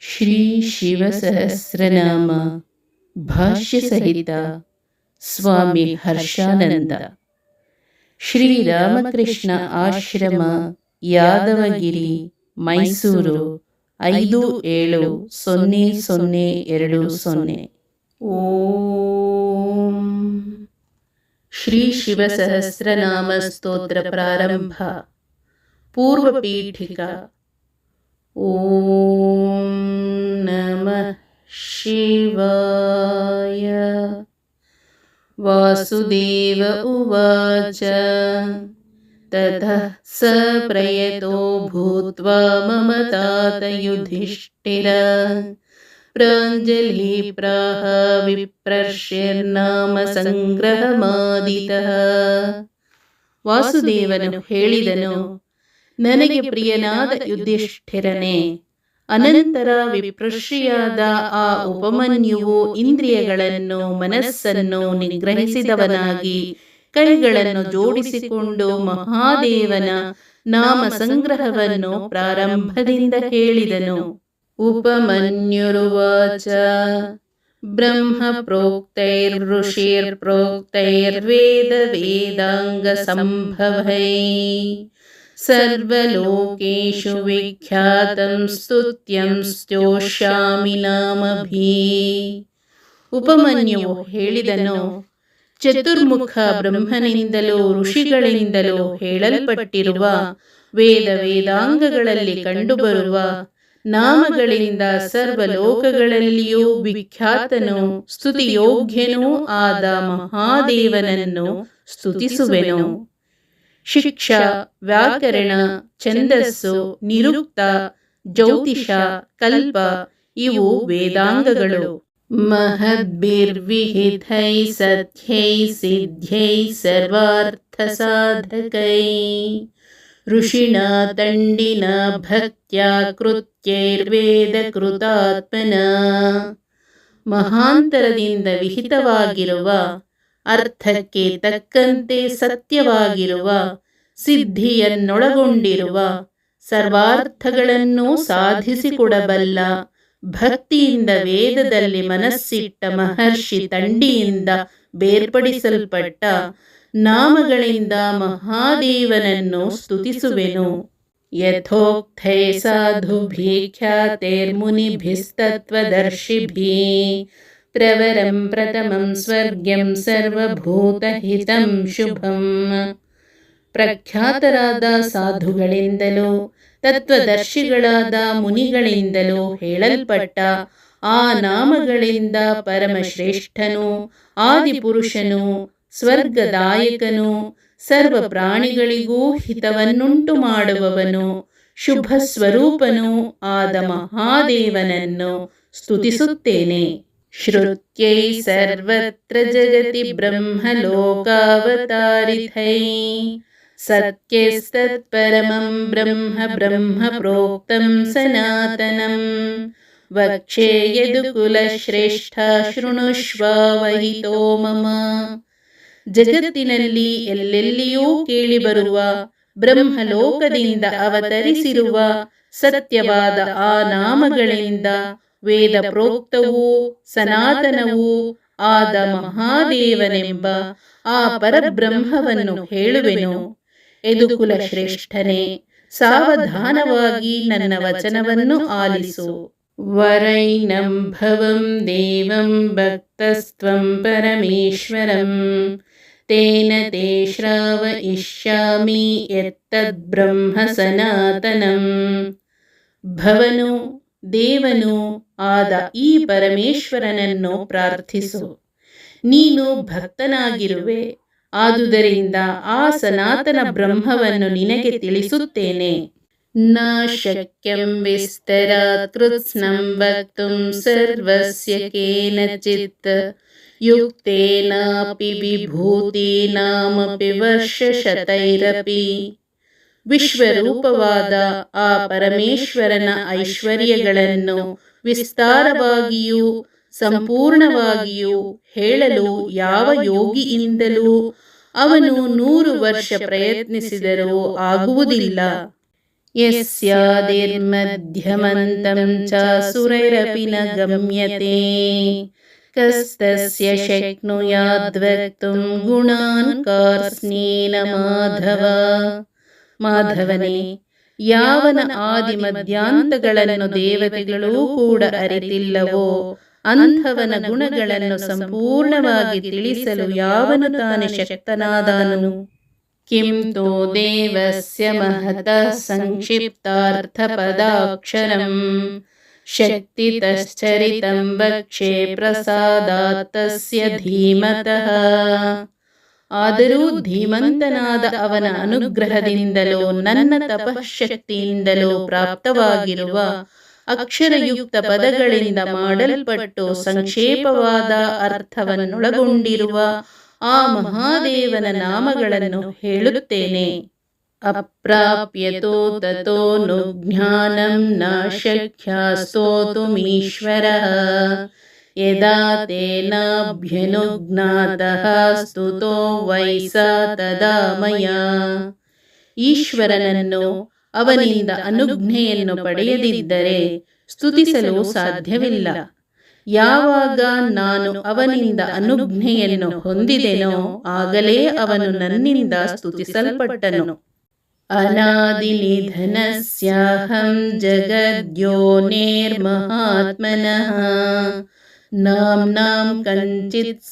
ಶ್ರೀ ಶಿವಸಹಸ್ರನಾಮ ಭಾಷ್ಯ ಸಹಿತ ಸ್ವಾಮಿ ಹರ್ಷಾನಂದ ಶ್ರೀರಾಮಕೃಷ್ಣ ಆಶ್ರಮ ಯಾದವಗಿರಿ ಮೈಸೂರು ಐದು ಏಳು ಸೊನ್ನೆ ಸೊನ್ನೆ ಎರಡು ಸೊನ್ನೆ। ಓಂ ಶ್ರೀ ಶಿವಸಹಸ್ರನಾಮ ಸ್ತೋತ್ರ ಪ್ರಾರಂಭ। ಪೂರ್ವಪೀಠಿಕಾ ॐ नमः शिवाय वासुदेव उवाच ततः स प्रयतो भूत्वा मम तात युधिष्ठिर प्राञ्जलिप्राह ವಿಪ್ರರ್ಷ್ಯರ್ನಾಮ ಸಂಗ್ರಹಮಾದಿತಃ ವಾಸುದೇವನು ಹೇಳಿದನು ನನಗೆ ಪ್ರಿಯನಾದ ಯುಧಿಷ್ಠಿರನೇ, ಅನಂತರ ವಿಪ್ರಶ್ರಿಯಾದ ಆ ಉಪಮನ್ಯುವು ಇಂದ್ರಿಯಗಳನ್ನು, ಮನಸ್ಸನ್ನು ನಿಗ್ರಹಿಸಿದವನಾಗಿ, ಕೈಗಳನ್ನು ಜೋಡಿಸಿಕೊಂಡು ಮಹಾದೇವನ ನಾಮ ಸಂಗ್ರಹವನ್ನು ಪ್ರಾರಂಭದಿಂದ ಹೇಳಿದನು ಉಪಮನ್ಯುರುವಾಚ ಬ್ರಹ್ಮ ಪ್ರೋಕ್ತೈರ್ಋಷಿರ್ಪ್ರೋಕ್ತೈರ್ವೇದ ವೇದಾಂಗ ಸಂಭವೈ सर्वलोकेषु विख्यातं ಸ್ತುತ್ಯಂ ಸ್ತೋಷ್ಯಾಮಿ ನಾಮಭಿ ಉಪಮನ್ಯುವು ಹೇಳಿದನು ಚತುರ್ಮುಖ ಬ್ರಹ್ಮನಿಂದಲೂ ಋಷಿಗಳಿಂದಲೂ ಹೇಳಲ್ಪಟ್ಟಿರುವ ವೇದ ವೇದಾಂಗಗಳಲ್ಲಿ ಕಂಡುಬರುವ ನಾಮಗಳಿಂದ ಸರ್ವಲೋಕಗಳಲ್ಲಿಯೂ ವಿಖ್ಯಾತನು ಸ್ತುತಿಯೋಗ್ಯನೂ ಆದ ಮಹಾದೇವನನ್ನು ಸ್ತುತಿಸುವೆನು ಶಿಕ್ಷಾ, ವ್ಯಾಕರಣ, ಛಂದಸ್ಸು, ನಿರುಕ್ತ, ಜ್ಯೋತಿಷ, ಕಲ್ಪ ಇವು ವೇದಾಂಗಗಳು. ಸಿದ್ಧ್ಯೈ ಸರ್ವಾರ್ಥ ಸಾಧಕೈ ಋಷಿಣ ದಂಡಿನ ಭಕ್ತ್ಯ ಕೃತ್ಯೈರ್ವೇದ ಕೃತಾತ್ಮನ ಮಹಾಂತರದಿಂದ ವಿಹಿತವಾಗಿರುವ ಅರ್ಥಕ್ಕೆ ತಕ್ಕಂತೆ ಸತ್ಯವಾಗಿರುವ, ಸಿದ್ಧಿಯನ್ನೊಳಗೊಂಡಿರುವ, ಸರ್ವಾರ್ಥಗಳನ್ನು ಸಾಧಿಸಿಕೊಡಬಲ್ಲ, ಭಕ್ತಿಯಿಂದ ವೇದದಲ್ಲಿ ಮನಸ್ಸಿಟ್ಟ ಮಹರ್ಷಿ ತಂಡಿಯಿಂದ ಬೇರ್ಪಡಿಸಲ್ಪಟ್ಟ ನಾಮಗಳಿಂದ ಮಹಾದೇವನನ್ನು ಸ್ತುತಿಸುವೆನು. ಯಥೋಕ್ತೈ ಸಾಧುಭಿಖ್ಯಾತೈರ್ಮುನಿಭಿಸ್ತತ್ವದರ್ಶಿಭಿ ಪ್ರವರಂ ಪ್ರಥಮಂ ಸ್ವರ್ಗ್ಯಂ ಸರ್ವಭೂತಹಿತಂ ಶುಭಂ ಪ್ರಖ್ಯಾತರಾದ ಸಾಧುಗಳಿಂದಲೂ ತತ್ವದರ್ಶಿಗಳಾದ ಮುನಿಗಳಿಂದಲೂ ಹೇಳಲ್ಪಟ್ಟ ಆ ನಾಮಗಳಿಂದ ಪರಮಶ್ರೇಷ್ಠನು, ಆದಿಪುರುಷನು, ಸ್ವರ್ಗದಾಯಕನು ಸರ್ವ ಪ್ರಾಣಿಗಳಿಗೂ ಹಿತವನ್ನುಂಟು ಮಾಡುವವನು ಶುಭ ಸ್ವರೂಪನೂ ಆದ ಮಹಾದೇವನನ್ನು ಸ್ತುತಿಸುತ್ತೇನೆ. श्रुत्यै सर्वत्र जगति ब्रह्मलोकावतारिथै सत्यस्तत्परमं ब्रह्म ब्रह्म प्रोक्तं सनातनं वक्षे यदुकुलश्रेष्ठ ಶೃಣುಷ್ವ ವಹಿತೋ ಮಮ ಜಗತ್ತಿನಲ್ಲಿ ಎಲ್ಲೆಲ್ಲಿಯೂ ಕೇಳಿಬರುವ ಬ್ರಹ್ಮಲೋಕದಿಂದ ಅವತರಿಸಿರುವ ಸತ್ಯವಾದ ಆ ನಾಮಗಳಿಂದ ವೇದ ಪ್ರೋಕ್ತವೂ ಸನಾತನವೂ ಆದ ಮಹಾದೇವನೆಂಬ ಆ ಪರಬ್ರಹ್ಮವನ್ನು ಹೇಳುವೆನು. ಎದುಕುಲ ಶ್ರೇಷ್ಠನೇ ಸಾವಧಾನವಾಗಿ ನನ್ನ ವಚನವನ್ನು ಆಲಿಸು. ವರೈನಂ ಭವಂ ದೇವಂ ಭಕ್ತಸ್ತ್ವಂ ಪರಮೇಶ್ವರಂ. ತೇನ ತೇ ಶ್ರಾವಯಿಷ್ಯಾಮಿ ಎತ್ತದ್ಬ್ರಹ್ಮ ಸನಾತನಂ. ಭವನು ದೇವನು ಆದ ಈ ಪರಮೇಶ್ವರನನ್ನು ಪ್ರಾರ್ಥಿಸು. ನೀನು ಭಕ್ತನಾಗಿರುವೆ, ಆದುದರಿಂದ ಆ ಸನಾತನ ಬ್ರಹ್ಮವನ್ನು ನಿನಗೆ ತಿಳಿಸುತ್ತೇನೆ. ನ ಶಕ್ಯಂ ವಿಸ್ತರ ಕೃತ್ಸ್ನಂ ವಕ್ತುಂ ಸರ್ವಸ್ಯ ಕೇನಚಿತ್. ಯುಕ್ತೇನಾಪಿ ವಿಭೂತೀನಾಮಪಿ ವರ್ಷಶತೈರಪಿ. ವಿಶ್ವರೂಪವಾದ ಆ ಪರಮೇಶ್ವರನ ಐಶ್ವರ್ಯಗಳನ್ನು ವಿಸ್ತಾರವಾಗಿಯೂ ಸಂಪೂರ್ಣವಾಗಿಯೂ ಹೇಳಲು ಯಾವ ಯೋಗಿಯಿಂದಲೂ ಅವನು ನೂರು ವರ್ಷ ಪ್ರಯತ್ನಿಸಿದರೂ ಆಗುವುದಿಲ್ಲ. ಯಸ್ಯಾದಿರ್ಮಧ್ಯಮಂತಂ ಚ ಸುರೈರಪಿ ನ ಗಮ್ಯತೆ. ಕಸ್ತಸ್ಯ ಶಕ್ನುಯಾದ್ವಕ್ತುಂ ಗುಣಾನ್ ಕಾರ್ಸ್ನೇನ ಮಾಧವ. ಮಾಧವನೇ ಯಾವನ ಆದಿ ಮಧ್ಯಾಂತಗಳನ್ನು ದೇವತೆಗಳೂ ಕೂಡ ಅರಿತಿಲ್ಲವೋ ಅಂಥವನ ಗುಣಗಳನ್ನು ಸಂಪೂರ್ಣವಾಗಿ ತಿಳಿಸಲು ಯಾವನು ತಾನೇ ಶಕ್ತನಾದನು ಕಿಂ ತೋ ದೇವಸ್ಯ ಮಹತಃ ಸಂಕ್ಷಿಪ್ತಾರ್ಥಪದಾಕ್ಷರಂ ಶಕ್ತಿತಶ್ಚರಿತಂ ವಕ್ಷೆ ಪ್ರಸಾದಾತ್ತಸ್ಯ ಧೀಮತಃ ಆದರೂ ಧೀಮಂತನಾದ ಅವನ ಅನುಗ್ರಹದಿಂದಲೋ, ನನ್ನ ತಪಶಕ್ತಿಯಿಂದಲೋ ಪ್ರಾಪ್ತವಾಗಿರುವ ಅಕ್ಷರಯುಕ್ತ ಪದಗಳಿಂದ ಮಾಡಲ್ಪಟ್ಟು ಸಂಕ್ಷೇಪವಾದ ಅರ್ಥವನ್ನೊಳಗೊಂಡಿರುವ ಆ ಮಹಾದೇವನ ನಾಮಗಳನ್ನು ಹೇಳುತ್ತೇನೆ. ಅಪ್ರಾಪ್ಯತೋ ತತೋ ನು ಜ್ಞಾನಂ ಸ್ತೋತುಮೀಶ್ವರ ಯದಾ ತೇನಾಭ್ಯನುಜ್ಞಾತಃ ಸ್ತುತೋ ವೈಸ ತದಾ ಮಯ ಈಶ್ವರನನ್ನು ಅವನಿಂದ ಅನುಜ್ಞೆಯನ್ನು ಪಡೆಯದಿದ್ದರೆ ಸ್ತುತಿಸಲು ಸಾಧ್ಯವಿಲ್ಲ। ಯಾವಾಗ ನಾನು ಅವನಿಂದ ಅನುಜ್ಞೆಯನ್ನು ಹೊಂದಿದೆನೋ ಆಗಲೇ ಅವನು ನನ್ನಿಂದ ಸ್ತುತಿಸಲ್ಪಟ್ಟನು। ಅನಾದಿನಿಧನಸ್ಯಾಹಂ ಜಗದ್ಯೋನೇರ್ಮಹಾತ್ಮನಃ।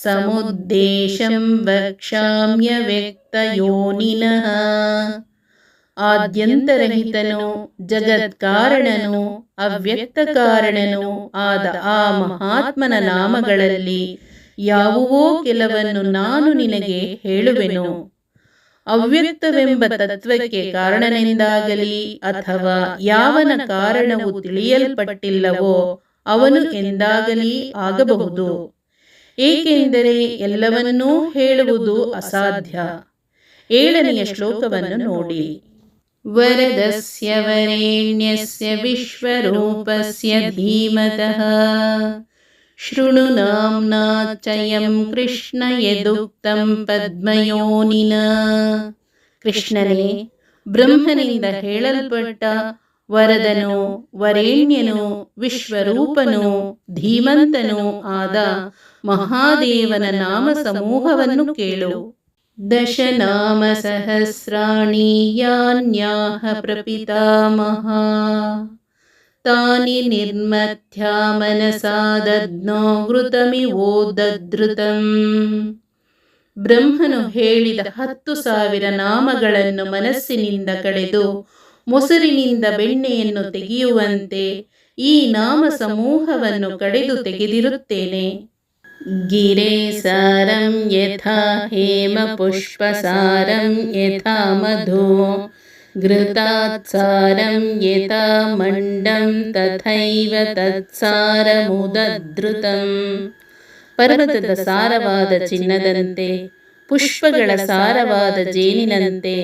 ಸಮುದ್ದೇಶಂ ವಕ್ಷಾಮ್ಯ ವ್ಯಕ್ತ ಯೋನಿನಃ ಆದ್ಯಂತರಹಿತನು ಜಗತ್ಕಾರಣನು ಅವ್ಯಕ್ತ ಕಾರಣನು ಆದ ಆ ಮಹಾತ್ಮನ ನಾಮಗಳಲ್ಲಿ ಯಾವುವೋ ಕೆಲವನ್ನು ನಾನು ನಿನಗೆ ಹೇಳುವೆನು. ಅವ್ಯಕ್ತವೆಂಬ ತತ್ವಕ್ಕೆ ಕಾರಣನೆಂದಾಗಲಿ ಅಥವಾ ಯಾವನ ಕಾರಣವು ತಿಳಿಯಲ್ಪಟ್ಟಿಲ್ಲವೋ ಅವನು ಎಂದಾಗಲಿ ಆಗಬಹುದು. ಏಕೆಂದರೆ ಎಲ್ಲವನ್ನೂ ಹೇಳುವುದು ಅಸಾಧ್ಯ. ಏಳನೆಯ ಶ್ಲೋಕವನ್ನು ನೋಡಿ. ವರದಸ್ಯ ವರೆಣ್ಯಸ್ಯ ವಿಶ್ವರೂಪಸ್ಯ ಧೀಮತಃ. ಶೃಣು ನಾಮ್ನಾ ಚಯಂ ಕೃಷ್ಣ ಯದುಕ್ತಂ ಪದ್ಮಯೋನಿನ. ಕೃಷ್ಣನೇ, ಬ್ರಹ್ಮನಿಂದ ಹೇಳಲ್ಪಟ್ಟ ವರದನು, ವರೇಣ್ಯನು, ವಿಶ್ವರೂಪನು, ಧೀಮಂತನು ಆದ ಮಹಾದೇವನ ನಾಮ ಸಮೂಹವನ್ನು ಕೇಳು. ದಶನಾಮ ಸಹಸ್ರಾಣಿ ಯಾನ್ಯಾಹ ಪ್ರಪಿತಾಮಹ ತಾನಿ ನಿರ್ಮಥ್ಯಾ ಮನಸಾ ದದ್ನೋ ಘೃತಮಿವೋದೃತಂ ಬ್ರಹ್ಮನು ಹೇಳಿದ ಹತ್ತು ಸಾವಿರ ನಾಮಗಳನ್ನು ಮನಸ್ಸಿನಿಂದ ಕಳೆದು ಮೊಸರಿನಿಂದ ಬೆಣ್ಣೆಯನ್ನು ತೆಗೆಯುವಂತೆ ಈ ನಾಮ ಸಮೂಹವನ್ನು ಕಡೆದು ತೆಗೆದಿರುತ್ತೇನೆ. ಗಿರೆ ಸಾರಂ ಯಥಾ ಹೇಮ ಪುಷ್ಪಸಾರಂ ಯಥಾ ಮಧು. ಘೃತಾತ್ಸಾರಂ ಯಥಾ ಮಂಡಂ ತಥೈವ ತತ್ಸಾರಮುದಧೃತಂ ಪರ್ವತದ ಸಾರವಾದ ಚಿನ್ನದಂತೆ, ಪುಷ್ಪಗಳ ಸಾರವಾದ ಜೇನಿನಂತೆ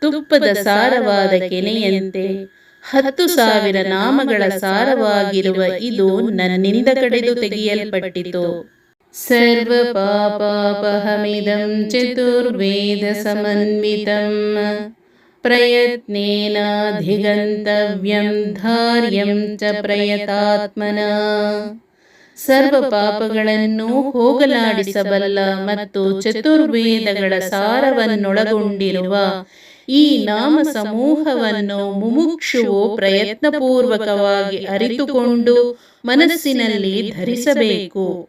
ತುಪ್ಪದ ಸಾರವಾದ ಕೆನೆಯಂತೆ ಹತ್ತು ಸಾವಿರ ನಾಮಗಳ ಸಾರವಾಗಿರುವ ಇದು ನನ್ನಿಂದ ಕಡೆದು ತೆಗೆಯಲ್ಪಟ್ಟಿತು. ಸರ್ವ ಪಾಪಾಪಹಮಿದಂ ಚತುರ್ವೇದ ಸಮನ್ವಿತಂ. ಪ್ರಯತ್ನೇನಾಧಿಗಂತವ್ಯಂ ಧಾರ್ಯಂ ಚ ಪ್ರಯತಾತ್ಮನ. ಸರ್ವ ಪಾಪಗಳನ್ನು ಹೋಗಲಾಡಿಸಬಲ್ಲ ಮತ್ತು ಚತುರ್ವೇದಗಳ ಸಾರವನ್ನೊಳಗೊಂಡಿರುವ ಈ ನಾಮ ಸಮೂಹವನ್ನು ಮುಮುಕ್ಷುವು ಪ್ರಯತ್ನಪೂರ್ವಕವಾಗಿ ಅರಿತುಕೊಂಡು ಮನಸ್ಸಿನಲ್ಲಿ ಧರಿಸಬೇಕು.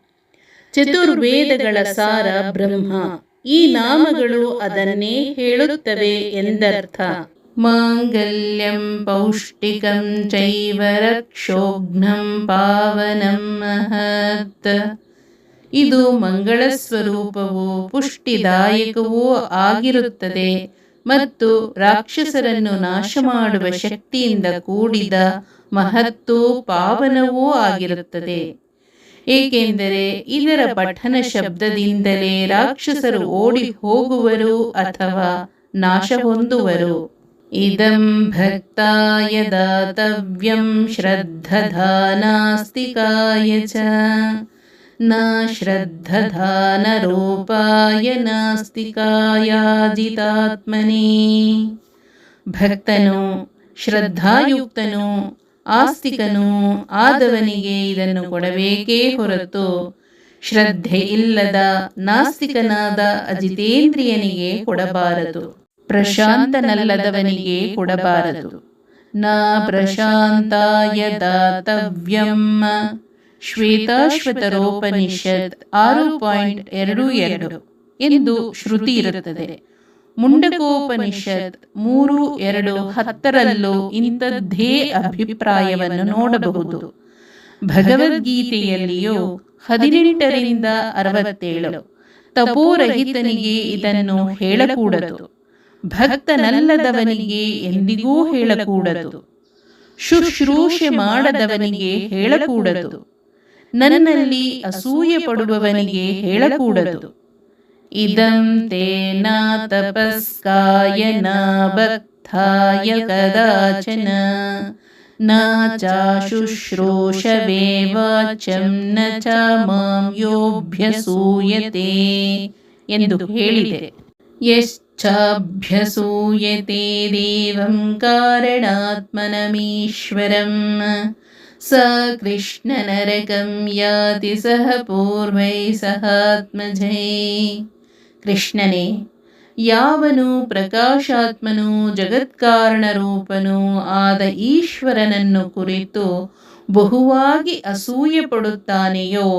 ಚತುರ್ವೇದಗಳ ಸಾರ ಬ್ರಹ್ಮ. ಈ ನಾಮಗಳು ಅದನ್ನೇ ಹೇಳುತ್ತವೆ ಎಂದರ್ಥ. ಮಾಂಗಲ್ಯಂ ಪೌಷ್ಟಿಕಂ ಚೈವ ರಕ್ಷೋಘ್ನಂ ಪಾವನಂ ಮಹತ್. ಇದು ಮಂಗಳ ಸ್ವರೂಪವೂ ಪುಷ್ಟಿದಾಯಕವೂ ಆಗಿರುತ್ತದೆ. ಮತ್ತು ರಾಕ್ಷಸರನ್ನು ನಾಶ ಮಾಡುವ ಶಕ್ತಿಯಿಂದ ಕೂಡಿದ ಮಹತ್ತು ಪಾವನವೂ ಆಗಿರುತ್ತದೆ. ಏಕೆಂದರೆ ಇದರ ಪಠನ ಶಬ್ದದಿಂದಲೇ ರಾಕ್ಷಸರು ಓಡಿ ಹೋಗುವರು ಅಥವಾ ನಾಶ ಹೊಂದುವರು ಇದಂ ಭಕ್ತಾಯ ದಾತವ್ಯಂ ಶ್ರದ್ಧಧಾನಾಸ್ತಿಕಾಯ ಚ. न श्रद्धधानरूपाय नास्तिकायाजितात्मने ಭಕ್ತನು ಶ್ರದ್ಧಾಯುಕ್ತನು ಆಸ್ತಿಕನು ಆದವನಿಗೆ ಇದನ್ನು ಕೊಡಬೇಕೇ ಹೊರತು ಶ್ರದ್ಧೆ ಇಲ್ಲದ ನಾಸ್ತಿಕನಾದ ಅಜಿತೇಂದ್ರಿಯನಿಗೆ ಕೊಡಬಾರದು ಪ್ರಶಾಂತನಲ್ಲದವನಿಗೆ ಕೊಡಬಾರದು ನ ಪ್ರಶಾಂತಾಯ ದಾತವ್ಯಂ ಶ್ವೇತಾಶ್ವತರೋಪನಿಷತ್ ಆರು ಪಾಯಿಂಟ್ ಎರಡು ಎರಡು ಎಂದು ಶ್ರುತಿ ಇರುತ್ತದೆ. ಮುಂಡಕೋಪನಿಷತ್ ಮೂರು ಎರಡು ಹತ್ತರಲ್ಲೂ ಇಂಥದ್ದೇ ಅಭಿಪ್ರಾಯವನ್ನು ನೋಡಬಹುದು. ಭಗವದ್ಗೀತೆಯಲ್ಲಿಯೂ ಹದಿನೆಂಟರಿಂದ ಅರವತ್ತೇಳು. ತಪೋರಹಿತನಿಗೆ ಇದನ್ನು ಹೇಳಕೂಡದು. ಭಕ್ತನಲ್ಲದವನಿಗೆ ಎಂದಿಗೂ ಹೇಳಕೂಡದು. ಶುಶ್ರೂಷೆ ಮಾಡದವನಿಗೆ ಹೇಳಕೂಡದು. ನನ್ನಲ್ಲಿ ಅಸೂಯೆ ಪಡುವವನಿಗೆ ಹೇಳಕೂಡದು. ಇದಂ ತೇನ ತಪಸ್ಕಾಯ ನ ಭಕ್ತಾಯ ಕದಾಚನ. ನ ಚಾಶುಶ್ರೂಷವೇ ವಾಚಂ ನ ಚ ಮಾಂ ಎಂದು ಹೇಳಿದೆ. ಯಶ್ಚಾಭ್ಯಸೂಯತೆ ದೇವಂ ಕಾರಣಾತ್ಮನಮೀಶ್ವರಂ. ಸ कृष्णनरकं ಯಾತಿ ಸಹ ಪೂರ್ವೈ ಸಹಾತ್ಮಜೈ ಕೃಷ್ಣನೇ ಯಾವನು ಪ್ರಕಾಶಾತ್ಮನು ಜಗತ್ಕಾರಣರೂಪನೂ ಆದ ಈಶ್ವರನನ್ನು ಕುರಿತು ಬಹುವಾಗಿ ಅಸೂಯೆ ಪಡುತ್ತಾನೆಯೋ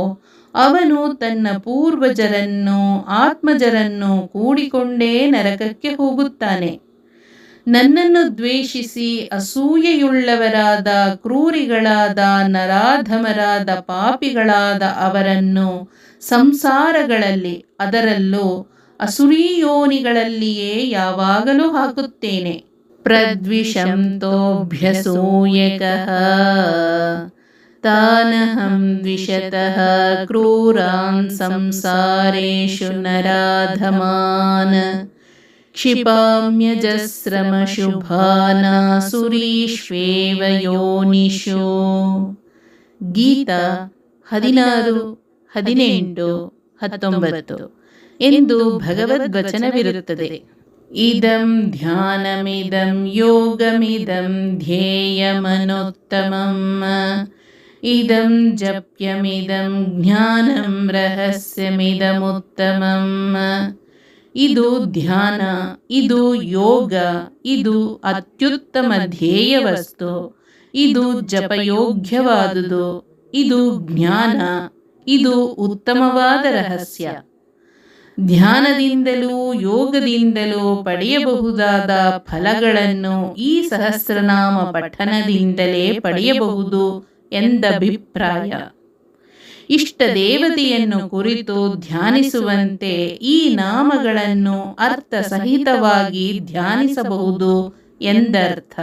ಅವನು ತನ್ನ ಪೂರ್ವಜರನ್ನು, ಆತ್ಮಜರನ್ನು ಕೂಡಿಕೊಂಡೇ ನರಕಕ್ಕೆ ಹೋಗುತ್ತಾನೆ. ನನ್ನನ್ನು ದ್ವೇಷಿಸಿ ಅಸೂಯೆಯುಳ್ಳವರಾದ ಕ್ರೂರಿಗಳಾದ ನರಾಧಮರಾದ ಪಾಪಿಗಳಾದ ಅವರನ್ನು ಸಂಸಾರಗಳಲ್ಲಿ, ಅದರಲ್ಲೂ ಅಸುರೀಯೋನಿಗಳಲ್ಲಿಯೇ ಯಾವಾಗಲೂ ಹಾಕುತ್ತೇನೆ. ಪ್ರದ್ವಿಷಂತೋಭ್ಯಸೂಯಕಃ, ತಾನಹಂ ದ್ವಿಷತಃ ಕ್ರೂರಾನ್ ಸಂಸಾರೇಷು ನರಾಧಮಾನ್. ಕ್ಷಿಪಾಮ್ಯಜಸ್ರಮಶುಭಾನಾಸುರೀಷ್ವೇವ ಯೋನಿಶೋ ಗೀತಾ ಹದಿನಾರು, ಹದಿನೆಂಟು, ಹತ್ತೊಂಬತ್ತು ಎಂದು ಭಗವದ್ವಚನವಿರುತ್ತದೆ. ಇದಂ ಧ್ಯಾನಮಿದಂ ಯೋಗಮಿದಂ ಧ್ಯೇಯಮನೋತ್ತಮಂ. ಇದಂ ಜಪ್ಯಮಿದಂ ಜ್ಞಾನಂ ರಹಸ್ಯಮಿದಮುತ್ತಮಂ. ಇದು ಧ್ಯಾನ, ಇದು ಯೋಗ, ಇದು ಅತ್ಯುತ್ತಮ ಧ್ಯೇಯ ವಸ್ತು ಇದು ಜಪಯೋಗ್ಯವಾದುದು, ಇದು ಜ್ಞಾನ, ಇದು ಉತ್ತಮವಾದ ರಹಸ್ಯ. ಧ್ಯಾನದಿಂದಲೂ ಯೋಗದಿಂದಲೂ ಪಡೆಯಬಹುದಾದ ಫಲಗಳನ್ನು ಈ ಸಹಸ್ರನಾಮ ಪಠನದಿಂದಲೇ ಪಡೆಯಬಹುದು ಎಂದಭಿಪ್ರಾಯ. ಇಷ್ಟ ದೇವತೆಯನ್ನು ಕುರಿತು ಧ್ಯಾನಿಸುವಂತೆ ಈ ನಾಮಗಳನ್ನು ಅರ್ಥ ಸಹಿತವಾಗಿ ಧ್ಯಾನಿಸಬಹುದು ಎಂದರ್ಥ.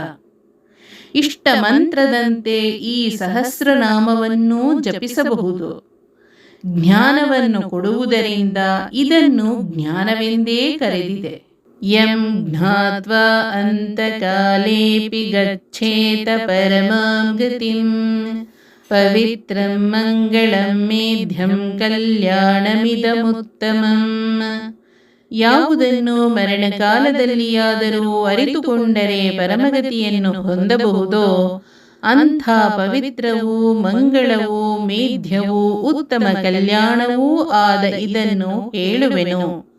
ಇಷ್ಟ ಮಂತ್ರದಂತೆ ಈ ಸಹಸ್ರನಾಮವನ್ನೂ ಜಪಿಸಬಹುದು. ಜ್ಞಾನವನ್ನು ಕೊಡುವುದರಿಂದ ಇದನ್ನು ಜ್ಞಾನವೆಂದೇ ಕರೆದಿದೆ. ಯಂ ಜ್ಞಾತ್ವಾ ಅಂತಕಾಲೇಪಿ ಗಚ್ಚೇತ ಪರಮಾಂ ಗತಿಂ. ಪವಿತ್ರಂ ಮಂಗಳಂ ಮೇಧ್ಯಂ ಕಲ್ಯಾಣಮಿದಮುತ್ತಮಂ ಯಾವುದನ್ನು ಮರಣಕಾಲದಲ್ಲಿಯಾದರೂ ಅರಿತುಕೊಂಡರೆ ಪರಮಗತಿಯನ್ನು ಹೊಂದಬಹುದೋ ಅಂಥ ಪವಿತ್ರವೂ ಮಂಗಳವೂ ಮೇಧ್ಯವೂ ಉತ್ತಮ ಕಲ್ಯಾಣವೂ ಆದ ಇದನ್ನು ಹೇಳುವೆನು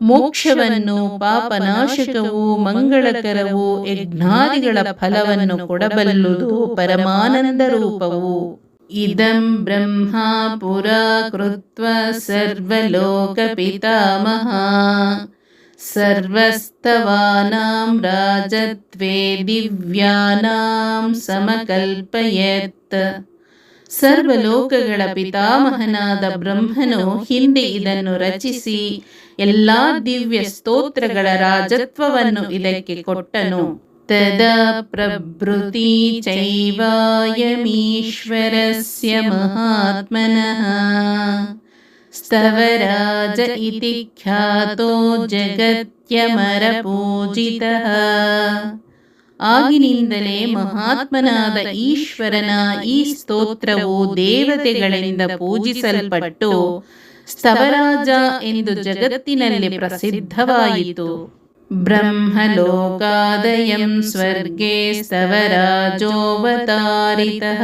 ಮೋಕ್ಷವನ್ನು ಪಾಪನಾಶಕವೂ ಮಂಗಳಕರವೂ ಯಜ್ಞಾದಿಗಳ ಫಲವನ್ನು ಕೊಡಬಲ್ಲುದು ಪರಮಾನಂದ ರೂಪವು ಇದಂ ಬ್ರಹ್ಮ ಪುರಾ ಕೃತ್ವ ಸರ್ವಲೋಕ ಪಿತಾಮಹ ಸರ್ವಸ್ತವಾನಾಂ ರಾಜತ್ವೇ ದಿವ್ಯಾನಾಂ ಸಮಕಲ್ಪಯತ್ ಸರ್ವಲೋಕಗಳ ಪಿತಾಮಹನಾದ ಬ್ರಹ್ಮನು ಹಿಂದೆ ಇದನ್ನು ರಚಿಸಿ ಎಲ್ಲಾ ದಿವ್ಯ ಸ್ತೋತ್ರಗಳ ರಾಜತ್ವವನ್ನು ಇದಕ್ಕೆ ಕೊಟ್ಟನು. ತದಾ ಪ್ರಭೃತಿ ಚೈವಾಯಮೀಶ್ವರಸ್ಯ ಮಹಾತ್ಮನಃ. ಸ್ತವರಾಜ ಇತಿ ಖ್ಯಾತೋ ಜಗತ್ಯಮರಪೂಜಿತಃ. ಆಗಿನಿಂದಲೇ ಮಹಾತ್ಮನಾದ ಈಶ್ವರನ ಈ ಸ್ತೋತ್ರವು ದೇವತೆಗಳಿಂದ ಪೂಜಿಸಲ್ಪಟ್ಟು ಸ್ತವರಾಜ ಎಂದು ಜಗತ್ತಿನಲ್ಲಿ ಪ್ರಸಿದ್ಧವಾಯಿತು. ಬ್ರಹ್ಮಲೋಕಾದಯಂ ಸ್ವರ್ಗೇ ಸ್ತವರಾಜೋವತಾರಿತಃ.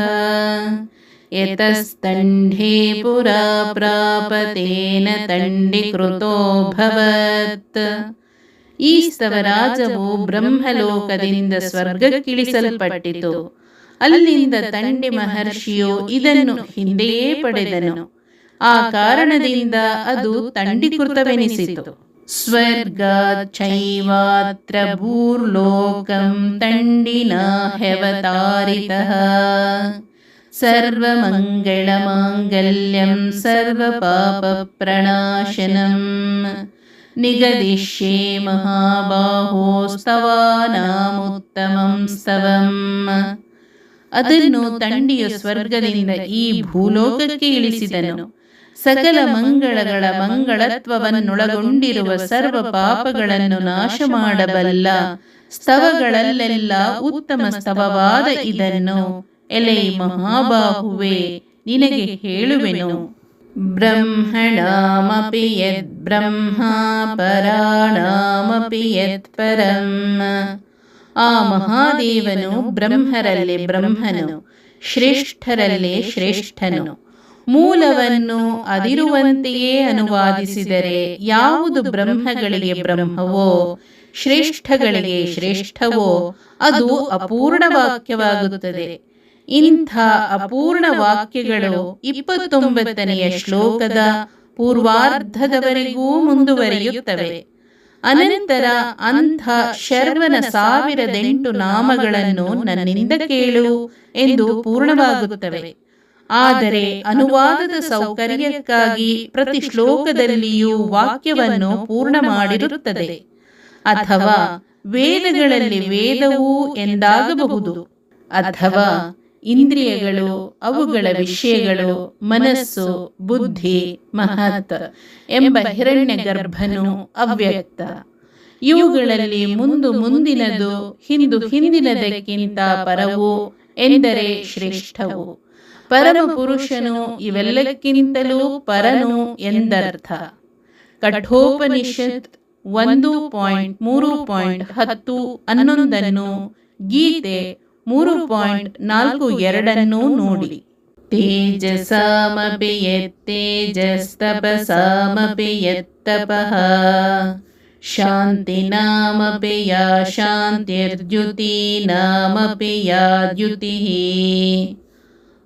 ಯತಸ್ತಂಢೇ ಪುರಾ ಪ್ರಾಪತೇನ ತಂಡೀಕೃತೋಭವತ್ ಈ ಸ್ತವರಾಜವು ಬ್ರಹ್ಮಲೋಕದಿಂದ ಸ್ವರ್ಗಕ್ಕಿಳಿಸಲ್ಪಟ್ಟಿತು. ಅಲ್ಲಿಂದ ತಂಡೆ ಮಹರ್ಷಿಯು ಇದನ್ನು ಹಿಂದೆಯೇ ಪಡೆದನು. ಆ ಕಾರಣದಿಂದ ಅದು ತಂಡಿಕೃತವೆನಿಸಿತು. ಸ್ವರ್ಗ ಚೈವಾತ್ರ ಭೂರ್ಲೋಕಂ ತಂಡಿನಾ ಪಾಪ ಸರ್ವಪಾಪಪ್ರಣಾಶನಂ. ನಿಗದಿಷ್ಯೆ ಮಹಾಬಾಹೋ ಸ್ತವಾನಾಮುತ್ತಮಂ ಸ್ತವಂ. ಅದನ್ನು ತಂಡಿಯ ಸ್ವರ್ಗದಿಂದ ಈ ಭೂಲೋಕಕ್ಕೆ ಇಳಿಸಿದನು. ಸಕಲ ಮಂಗಳಗಳ ಮಂಗಳತ್ವವನ್ನೊಳಗೊಂಡಿರುವ ಸರ್ವ ಪಾಪಗಳನ್ನು ನಾಶ ಮಾಡಬಲ್ಲ ಸ್ತವಗಳಲ್ಲೆಲ್ಲ ಉತ್ತಮ ಸ್ತವವಾದ ಇದನ್ನು ಎಲೆ ಮಹಾಬಾಹುವೆ ನಿನಗೆ ಹೇಳುವೆನು. ಬ್ರಹ್ಮಣಾಮಪಿ ಯದ್ ಬ್ರಹ್ಮ ಪರಾಣಾಮಪಿ ಯತ್ ಪರಂ. ಆ ಮಹಾದೇವನು ಬ್ರಹ್ಮರಲ್ಲಿ ಬ್ರಹ್ಮನು ಶ್ರೇಷ್ಠರಲ್ಲಿ ಶ್ರೇಷ್ಠನು. ಮೂಲವನ್ನು ಅದಿರುವಂತೆಯೇ ಅನುವಾದಿಸಿದರೆ ಯಾವುದು ಬ್ರಹ್ಮಗಳಿಗೆ ಬ್ರಹ್ಮವೋ, ಶ್ರೇಷ್ಠಗಳಿಗೆ ಶ್ರೇಷ್ಠವೋ, ಅದು ಅಪೂರ್ಣ ವಾಕ್ಯವಾಗುತ್ತದೆ. ಇಂಥ ಅಪೂರ್ಣ ವಾಕ್ಯಗಳು ಇಪ್ಪತ್ತೊಂಬತ್ತನೆಯ ಶ್ಲೋಕದ ಪೂರ್ವಾರ್ಧದವರೆಗೂ ಮುಂದುವರಿಯುತ್ತವೆ. ಅನಂತರ ಅಂಥ ಶರ್ವನ ಸಾವಿರದೆಂಟು ನಾಮಗಳನ್ನು ನನ್ನಿಂದ ಕೇಳು ಎಂದು ಪೂರ್ಣವಾಗುತ್ತವೆ. ಆದರೆ ಅನುವಾದದ ಸೌಕರ್ಯಕ್ಕಾಗಿ ಪ್ರತಿ ಶ್ಲೋಕದಲ್ಲಿಯೂ ವಾಕ್ಯವನ್ನು ಪೂರ್ಣ ಮಾಡಿರುತ್ತದೆ ಅಥವಾ ವೇದಗಳಲ್ಲಿ ವೇದವು ಎಂದಾಗಬಹುದು. ಅಥವಾ ಇಂದ್ರಿಯಗಳು, ಅವುಗಳ ವಿಷಯಗಳು, ಮನಸ್ಸು, ಬುದ್ಧಿ, ಮಹತ್ ಎಂಬ ಹಿರಣ್ಯ ಗರ್ಭನು ಅವ್ಯಕ್ತ. ಇವುಗಳಲ್ಲಿ ಮುಂದು ಮುಂದಿನದು, ಹಿಂದು ಹಿಂದಿನದಕ್ಕಿಂತ ಪರವು ಎಂದರೆ ಶ್ರೇಷ್ಠವು. ಪರಮ ಪುರುಷನು ಇವೆಲ್ಲಕ್ಕಿಂತಲೂ ಪರನು ಎಂದರ್ಥ. ಕಠೋಪನಿಷತ್ ಒಂದು ಪಾಯಿಂಟ್ ಮೂರು ಪಾಯಿಂಟ್ ಹತ್ತು ಹನ್ನೊಂದನ್ನು ಗೀತೆ ಮೂರು ಪಾಯಿಂಟ್ ನಾಲ್ಕು ಎರಡನ್ನು ನೋಡಿ. ತೇಜಸಾಮಪಿ ಯತ್ತೇಜಸ್ತಪಸಾಮಪಿ ಯತ್ತಪಃ ಶಾಂತಿನಾಮಪಿ ಯಾ ಶಾಂತಿರ್ದ್ಯುತೀನಾಮಪಿ ಯಾ ದ್ಯುತಿಃ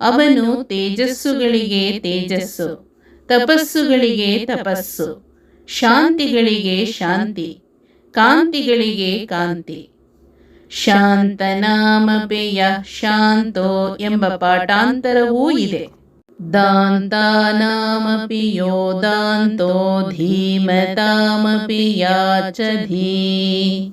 ಅವನು ತೇಜಸ್ಸುಗಳಿಗೆ ತೇಜಸ್ಸು, ತಪಸ್ಸುಗಳಿಗೆ ತಪಸ್ಸು, ಶಾಂತಿಗಳಿಗೆ ಶಾಂತಿ, ಕಾಂತಿಗಳಿಗೆ ಕಾಂತಿ. ಶಾಂತನಾಮಪೇಯ ಶಾಂತೋ ಎಂಬ ಪಾಠಾಂತರವೂ ಇದೆ. ದಾಂತಾನಾಮಪಿ ಯೋ ದಾಂತೋ ಧೀಮತಾಮಪಿ ಯಾಚ ಧೀ.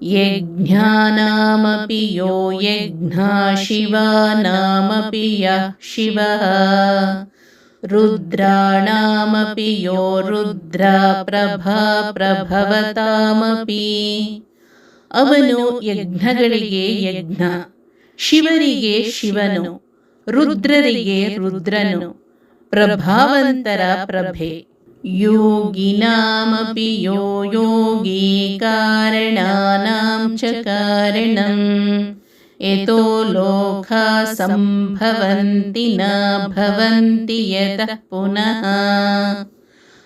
ಯಜ್ಞಾನಾಮಪಿ ಯೋ ಯಜ್ಞ ಶಿವಾನಾಮಪಿ ಯಃ ಶಿವಃ ರುದ್ರಾಣಾಮಪಿ ಯೋ ರುದ್ರ ಪ್ರಭಾ ಪ್ರಭವತಾಮಪಿ ಅವನು ಯಜ್ಞಗಳಿಗೆ ಯಜ್ಞ ಶಿವರಿಗೆ ಶಿವನು ರುದ್ರರಿಗೆ ರುದ್ರನು ಪ್ರಭಾವಂತರ ಪ್ರಭೆ ಯೋಗಿನಾಮಪಿ ಯೋ ಯೋಗಿ ಕಾರಣಾನಾಂ ಚ ಕಾರಣಂ ಯತೋ ಲೋಕಾ ಸಂಭವಂತಿ ನ ಭವಂತಿ ಯತಃ ಪುನಃ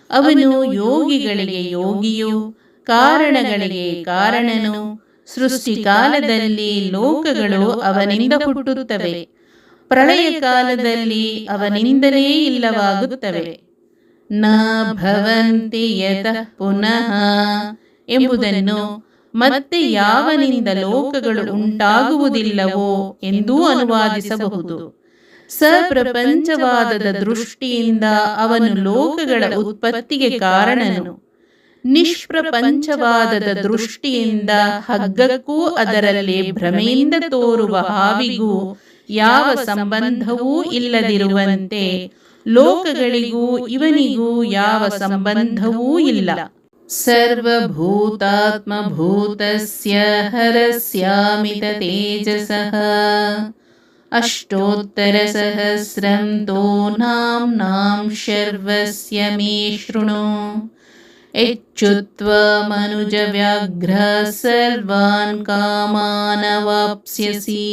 ಅವನು ಯೋಗಿಗಳಿಗೆ ಯೋಗಿಯು, ಕಾರಣಗಳಿಗೆ ಕಾರಣನು ಸೃಷ್ಟಿಕಾಲದಲ್ಲಿ ಲೋಕಗಳು ಅವನಿಂದ ಹುಟ್ಟುತ್ತವೆ, ಪ್ರಳಯ ಕಾಲದಲ್ಲಿ ಅವನಿಂದಲೇ ಇಲ್ಲವಾಗುತ್ತವೆ. ನ ಭವಂತಿ ಪುನಃ ಎಂಬುದನ್ನು ಮತ್ತೆ ಯಾವನಿಂದ ಲೋಕಗಳು ಉಂಟಾಗುವುದಿಲ್ಲವೋ ಎಂದೂ ಅನುವಾದಿಸಬಹುದು. ಸಪ್ರಪಂಚವಾದದ ದೃಷ್ಟಿಯಿಂದ ಅವನು ಲೋಕಗಳ ಉತ್ಪತ್ತಿಗೆ ಕಾರಣನು. ನಿಷ್ಪ್ರಪಂಚವಾದದ ದೃಷ್ಟಿಯಿಂದ ಹಗ್ಗಕ್ಕೂ ಅದರಲ್ಲಿ ಭ್ರಮೆಯಿಂದ ತೋರುವ ಹಾವಿಗೂ ಯಾವ ಸಂಬಂಧವೂ ಇಲ್ಲದಿರುವಂತೆ ಲೋಕಗಳಿಗೂ ಇವನಿಗೂ ಯಾವ ಸಂಬಂಧವೂ ಇಲ್ಲ ಸರ್ವಭೂತಾತ್ಮಭೂತಸ್ಯ ಹರಸ್ಯಾಮಿತ ತೇಜಸಃ अष्टोत्तरसहस्रं तो नाम्नां शर्वस्य मे शृणु यच्युत्वमनुजव्याघ्र सर्वान् ಕಾಮಾನವಾಪ್ಸ್ಯಸಿ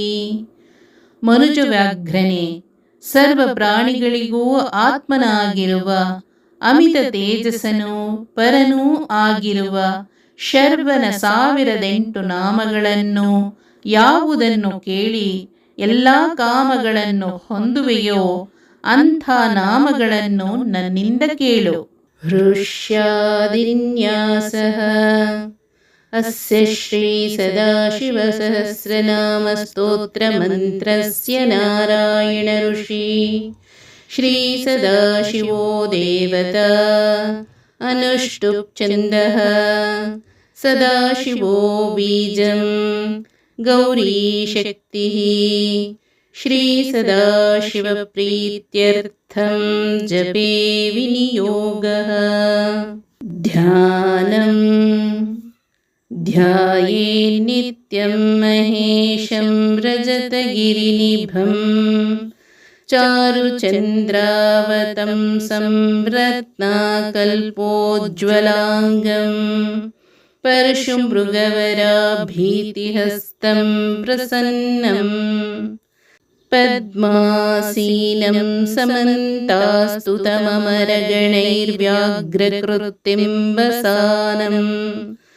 ಮನುಜ ವ್ಯಾಘ್ರನೆ ಸರ್ವ ಪ್ರಾಣಿಗಳಿಗೂ ಆತ್ಮನಾಗಿರುವ, ಅಮಿತ ತೇಜಸ್ಸನೂ ಪರನೂ ಆಗಿರುವ, ಶರ್ವನ ಸಾವಿರದೆಂಟು ನಾಮಗಳನ್ನು ಯಾವುದನ್ನು ಕೇಳಿ ಎಲ್ಲ ಕಾಮಗಳನ್ನು ಹೊಂದುವೆಯೋ ಅಂಥ ನಾಮಗಳನ್ನು ನನ್ನಿಂದ ಕೇಳು. ಹೃಷ್ಯಾದಿನ್ಯಾಸಃ. अस्य श्रीसदाशिवसहस्रनामस्तोत्रमन्त्रस्य नारायण ऋषि। श्रीसदाशिवो देवता अनुष्टु छन्दः सदाशिवो बीजं गौरीशक्तिः श्रीसदाशिवप्रीत्यर्थं जपे विनियोगः। ध्यानम् ध्याये नित्यं महेशं रजतगिरिनिभम् चारुचन्द्रावतं संरत्नाकल्पोज्ज्वलाङ्गम्। परशु मृगवराभीतिहस्तं प्रसन्नम्। पद्मासीनं समन्तास्तु वसानम्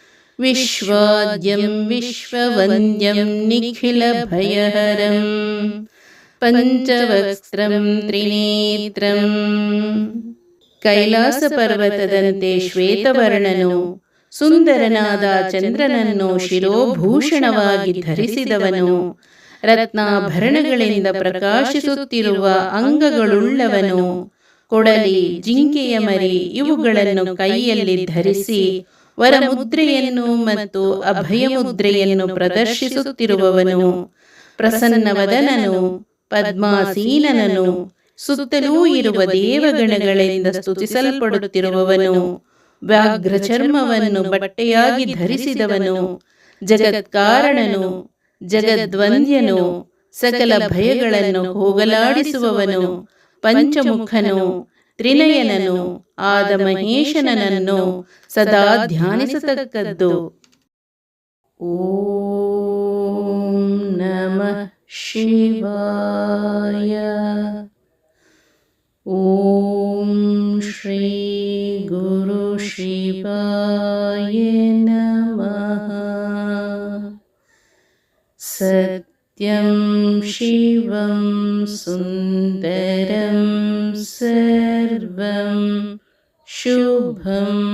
विश्वाद्यं विश्ववन्द्यं निखिलभयहरं ಪಂಚವಕ್ತ್ರಂ ತ್ರಿನೇತ್ರಂ ಕೈಲಾಸ ಪರ್ವತದಂತೆ ಶ್ವೇತವರ್ಣನು ಸುಂದರನಾದ ಚಂದ್ರನನ್ನು ಶಿರೋಭೂಷಣವಾಗಿ ಧರಿಸಿದವನು ರತ್ನಾಭರಣಗಳಿಂದ ಪ್ರಕಾಶಿಸುತ್ತಿರುವ ಅಂಗಗಳುಳ್ಳವನು ಕೊಡಲಿ ಜಿಂಕೆಯ ಮರಿ ಇವುಗಳನ್ನು ಕೈಯಲ್ಲಿ ಧರಿಸಿ ವರಮುದ್ರೆಯನ್ನು ಮತ್ತು ಅಭಯ ಮುದ್ರೆಯನ್ನು ಪ್ರದರ್ಶಿಸುತ್ತಿರುವವನು, ಪ್ರಸನ್ನವದನನು ಪದ್ಮಾಸೀನನನು ಸುತ್ತಲೂ ಇರುವ ದೇವಗಣಗಳಿಂದ ಸ್ತುತಿಸಲ್ಪಡುತ್ತಿರುವವನು ವ್ಯಾಘ್ರ ಚರ್ಮವನ್ನು ಬಟ್ಟೆಯಾಗಿ ಧರಿಸಿದವನು, ಜಗತ್ಕಾರಣನು, ಜಗದ್ವಂದ್ಯನು, ಸಕಲ ಭಯಗಳನ್ನು ಹೋಗಲಾಡಿಸುವವನು, ಪಂಚಮುಖನು ತ್ರಿನಯನನು ಆದ ಮಹೇಶನನನ್ನು ಸದಾ ಧ್ಯಾನಿಸತಕ್ಕದ್ದು. ಓಂ ನಮಃ ಶಿವಾಯ. ಓಂ ಶ್ರೀ ಗುರು ಶಿವಾಯ ನಮಃ. सत्यं शिवं सुन्दरं सर्वं शुभम्